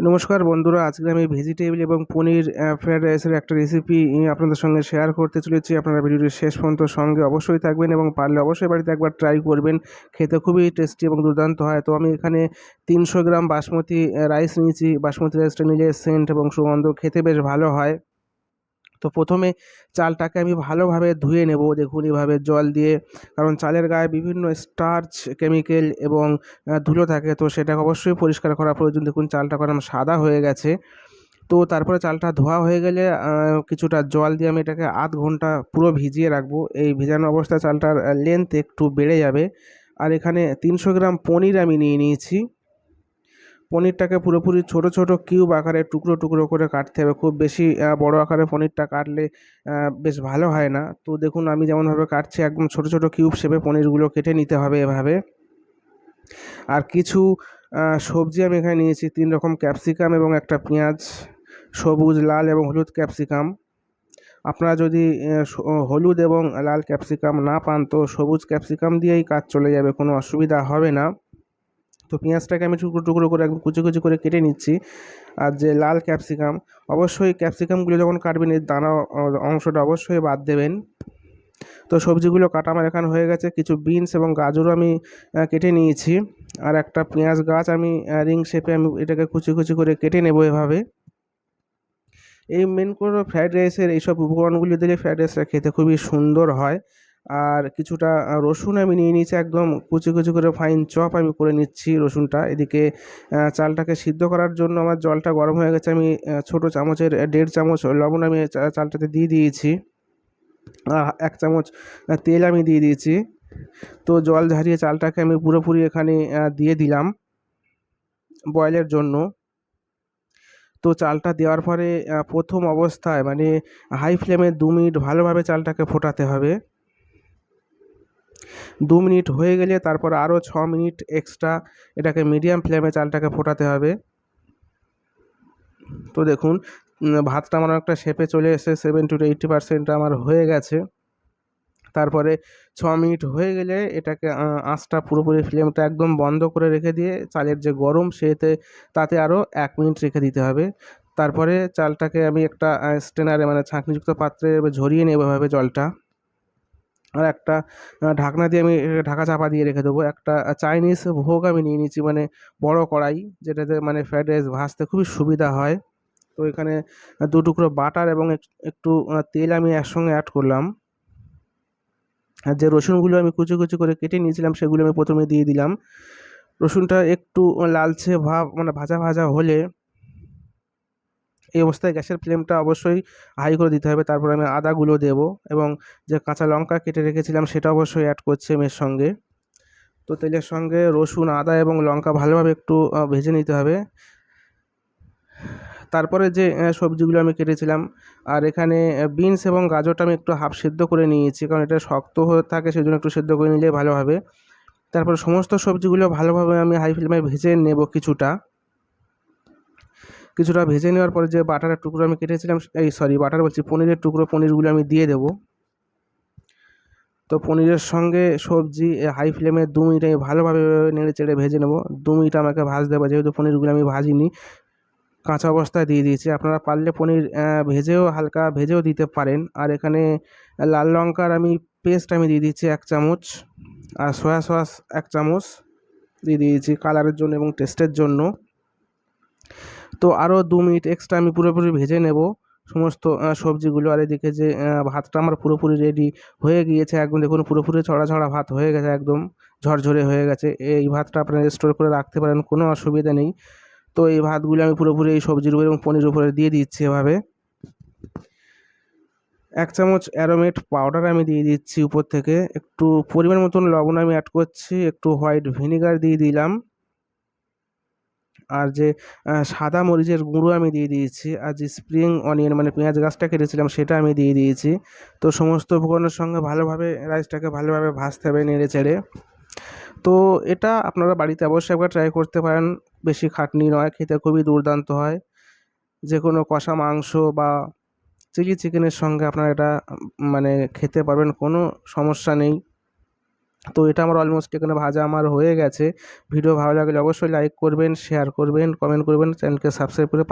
নমস্কার বন্ধুরা, আজকে আমি ভেজিটেবল এবং পনির ফ্রায়েড রাইসের একটা রেসিপি আপনাদের সঙ্গে শেয়ার করতে চলেছি। আপনারা ভিডিওটি শেষ পর্যন্ত সঙ্গে অবশ্যই থাকবেন এবং পারলে অবশ্যই বাড়িতে একবার ট্রাই করবেন। খেতে খুবই টেস্টি এবং দুর্দান্ত হয়। তো আমি এখানে তিনশো গ্রাম বাসমতি রাইস নিয়েছি। বাসমতি রাইসটা নিলে সেন্ট এবং সুগন্ধ খেতে বেশ ভালো হয়। তো প্রথমে চালটাকে আমি ভালোভাবে ধুয়ে নেব দেখুন এভাবে জল দিয়ে। কারণ চালের গায়ে বিভিন্ন স্টার্চ কেমিক্যাল এবং ধুলো থাকে, তো সেটাকে অবশ্যই পরিষ্কার করা প্রয়োজন। দেখুন, চালটা করাম সাদা হয়ে গেছে। তো তারপরে চালটা ধোয়া হয়ে গেলে কিছুটা জল দিয়ে আমি এটাকে আধ ঘণ্টা পুরো ভিজিয়ে রাখব। এই ভিজানো অবস্থায় চালটার লেন্থ একটু বেড়ে যাবে। আর এখানে তিনশো গ্রাম পনির আমি নিয়ে নিয়েছি। পনিরটাকে পুরোপুরি ছোটো ছোটো কিউব আকারে টুকরো টুকরো করে কাটতে হবে। খুব বেশি বড় আকারে পনিরটা কাটলে বেশ ভালো হয় না। তো দেখুন, আমি যেমনভাবে কাটছি, একদম ছোটো ছোটো কিউব শেপে পনিরগুলো কেটে নিতে হবে এভাবে। আর কিছু সবজি আমি এখানে নিয়েছি, তিন রকম ক্যাপসিকাম এবং একটা পেঁয়াজ, সবুজ, লাল এবং হলুদ ক্যাপসিকাম। আপনারা যদি হলুদ এবং লাল ক্যাপসিকাম না পান, তো সবুজ ক্যাপসিকাম দিয়েই কাজ চলে যাবে, কোনো অসুবিধা হবে না। তো পেঁয়াজটাকে আমি টুকরো টুকরো করে একদম কুচি কুচি করে কেটে নিচ্ছি। আর যে লাল ক্যাপসিকাম, অবশ্যই ক্যাপসিকামগুলো যখন কাটবেন, এর দানা অংশটা অবশ্যই বাদ দেবেন। তো সবজিগুলো কাটা আমার এখানে হয়ে গেছে। কিছু বিনস এবং গাজরও আমি কেটে নিয়েছি। আর একটা পেঁয়াজ গাছ আমি রিং শেপে আমি এটাকে কুচি কুচি করে কেটে নেব এভাবে। এই মেন করে ফ্রায়েড রাইসের এইসব উপকরণগুলি দিলে ফ্রায়েড রাইসটা খেতে খুবই সুন্দর হয়। আর কিছুটা রসুন আমি নিয়ে নিয়েছি একদম কুচি কুচি করে ফাইন চপ আমি করে নিচ্ছি রসুনটা। এদিকে চালটাকে সিদ্ধ করার জন্য আমার জলটা গরম হয়ে গেছে। আমি ছোটো চামচের দেড় চামচ লবণ আমি চালটাতে দিয়ে দিয়েছি। আর এক চামচ তেল আমি দিয়ে দিয়েছি। তো জল ঝারিয়ে চালটাকে আমি পুরোপুরি এখানে দিয়ে দিলাম বয়েলের জন্য। তো চালটা দেওয়ার পরে প্রথম অবস্থায় মানে হাই ফ্লেমে দু মিনিট ভালোভাবে চালটাকে ফোটাতে হবে। দু মিনিট হয়ে গেলে তারপর আরও ছ মিনিট এক্সট্রা এটাকে মিডিয়াম ফ্লেমে চালটাকে ফোটাতে হবে। তো দেখুন ভাতটা আমার একটা শেপে চলে এসে সেভেন টু এইটটি পারসেন্ট আমার হয়ে গেছে। তারপরে ছ মিনিট হয়ে গেলে এটাকে আঁচটা পুরোপুরি ফ্লেমটা একদম বন্ধ করে রেখে দিয়ে চালের যে গরম সেতে, তাতে আরও এক মিনিট রেখে দিতে হবে। তারপরে চালটাকে আমি একটা স্টেনারে মানে ছাঁকনিযুক্ত পাত্রে ঝরিয়ে নেব এভাবে জলটা। আর একটা ঢাকনা দিয়ে আমি ঢাকা চাপা দিয়ে রেখে দেবো। একটা চাইনিজ ভোগ আমি নিয়ে নিচ্ছি মানে বড় কড়াই, যেটাতে মানে ফ্রায়েড রাইস ভাজতে খুবই সুবিধা হয়। তো এখানে দু টুকরো বাটার এবং একটু তেল আমি একসঙ্গে অ্যাড করলাম। আর যে রসুনগুলো আমি কুচি কুচি করে কেটে নিয়েছিলাম, সেগুলো আমি প্রথমে দিয়ে দিলাম। রসুনটা একটু লালচে ভাব মানে ভাজা ভাজা হলে এই অবস্থায় গ্যাসের ফ্লেমটা অবশ্যই হাই করে দিতে হবে। তারপর আমি আদাগুলো দেবো এবং যে কাঁচা লঙ্কা কেটে রেখেছিলাম সেটা অবশ্যই অ্যাড করছে এর সঙ্গে। তো তেলের সঙ্গে রসুন, আদা এবং লঙ্কা ভালোভাবে একটু ভেজে নিতে হবে। তারপরে যে সবজিগুলো আমি কেটেছিলাম, আর এখানে বিনস এবং গাজরটা আমি একটু হাফ সেদ্ধ করে নিয়েছি, কারণ এটা শক্ত হয়ে থাকে সেই জন্য একটু সেদ্ধ করে নিলে ভালো হবে। তারপর সমস্ত সবজিগুলো ভালোভাবে আমি হাই ফ্লেমে ভেজে নেব কিছুটা। কিছুটা ভেজে নেওয়ার পরে যে বাটারের টুকরো আমি কেটেছিলাম, এই সরি বাটার বলছি পনিরের টুকরো, পনিরগুলো আমি দিয়ে দেবো। তো পনিরের সঙ্গে সবজি হাই ফ্লেমে দু মিনিট আমি ভালোভাবে নেড়ে চেড়ে ভেজে নেব। দু মিনিট আমাকে ভাজতে হবে, যেহেতু পনিরগুলো আমি ভাজিনি, কাঁচা অবস্থায় দিয়ে দিয়েছি। আপনারা পারলে পনির ভেজেও হালকা ভেজেও দিতে পারেন। আর এখানে লাল লঙ্কার আমি পেস্ট আমি দিয়ে দিচ্ছি এক চামচ, আর সয়া সস এক চামচ দিয়ে দিয়েছি কালারের জন্য এবং টেস্টের জন্য। তো আরও দু মিনিট এক্সট্রা আমি পুরোপুরি ভেজে নেব। সমস্ত সবজিগুলো আর এদিকে যে ভাতটা আমার পুরোপুরি রেডি হয়ে গিয়েছে। একদম দেখুন পুরোপুরি ছড়া ছড়া ভাত হয়ে গেছে, একদম ঝরঝরে হয়ে গেছে। এই ভাতটা আপনারা স্টোর করে রাখতে পারেন, কোনো অসুবিধা নেই। তো এই ভাতগুলো আমি পুরোপুরি এই সবজির উপরে এবং পনির উপরে দিয়ে দিচ্ছি এভাবে। এক চামচ অ্যারোমেট পাউডার আমি দিয়ে দিচ্ছি উপর থেকে। একটু পরিমাণ মতন লবণ আমি অ্যাড করছি, একটু হোয়াইট ভিনিগার দিয়ে দিলাম। আর যে সাদা মরিচের গুঁড়ো আমি দিয়ে দিয়েছি আর যে স্প্রিং অনিয়ন মানে পেঁয়াজ গাছটা কেটেছিলাম সেটা আমি দিয়ে দিয়েছি। তো সমস্ত উপকরণের সঙ্গে ভালোভাবে রাইসটাকে ভালোভাবে ভাজতে হবে নেড়ে চেড়ে। তো এটা আপনারা বাড়িতে অবশ্যই একবার ট্রাই করতে পারেন। বেশি খাটনি নয়, খেতে খুবই দুর্দান্ত হয়। যে কোনো কষা মাংস বা চিলি চিকেনের সঙ্গে আপনারা এটা মানে খেতে পারবেন, কোনো সমস্যা নেই। তো এটা আমার অলমোস্ট এখানে ভাজা আমার হয়ে গেছে। ভিডিও ভালো লাগলে অবশ্যই লাইক করবেন শেয়ার করবেন কমেন্ট করবেন চ্যানেলকে সাবস্ক্রাইব করে পাশে